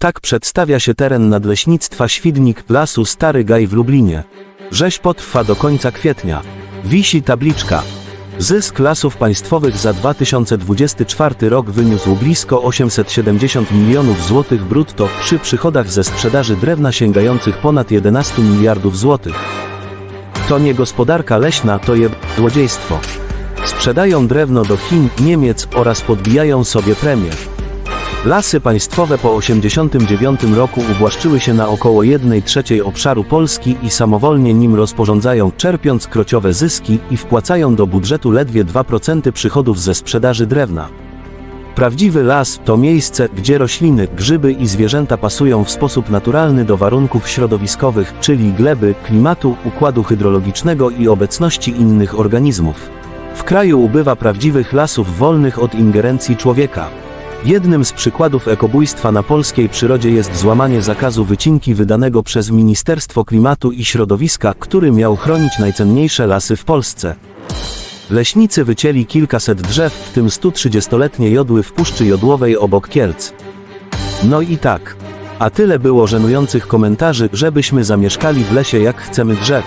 Tak przedstawia się teren nadleśnictwa Świdnik Lasu Stary Gaj w Lublinie. Rzeź potrwa do końca kwietnia. Wisi tabliczka. Zysk lasów państwowych za 2024 rok wyniósł blisko 870 milionów złotych brutto przy przychodach ze sprzedaży drewna sięgających ponad 11 miliardów złotych. To nie gospodarka leśna, to je złodziejstwo. Sprzedają drewno do Chin, Niemiec oraz podbijają sobie premię. Lasy państwowe po 1989 roku uwłaszczyły się na około 1 trzeciej obszaru Polski i samowolnie nim rozporządzają, czerpiąc krociowe zyski i wpłacają do budżetu ledwie 2% przychodów ze sprzedaży drewna. Prawdziwy las to miejsce, gdzie rośliny, grzyby i zwierzęta pasują w sposób naturalny do warunków środowiskowych, czyli gleby, klimatu, układu hydrologicznego i obecności innych organizmów. W kraju ubywa prawdziwych lasów wolnych od ingerencji człowieka. Jednym z przykładów ekobójstwa na polskiej przyrodzie jest złamanie zakazu wycinki wydanego przez Ministerstwo Klimatu i Środowiska, który miał chronić najcenniejsze lasy w Polsce. Leśnicy wycięli kilkaset drzew, w tym 130-letnie jodły w Puszczy Jodłowej obok Kielc. No i tak. A tyle było żenujących komentarzy, żebyśmy zamieszkali w lesie jak chcemy drzew.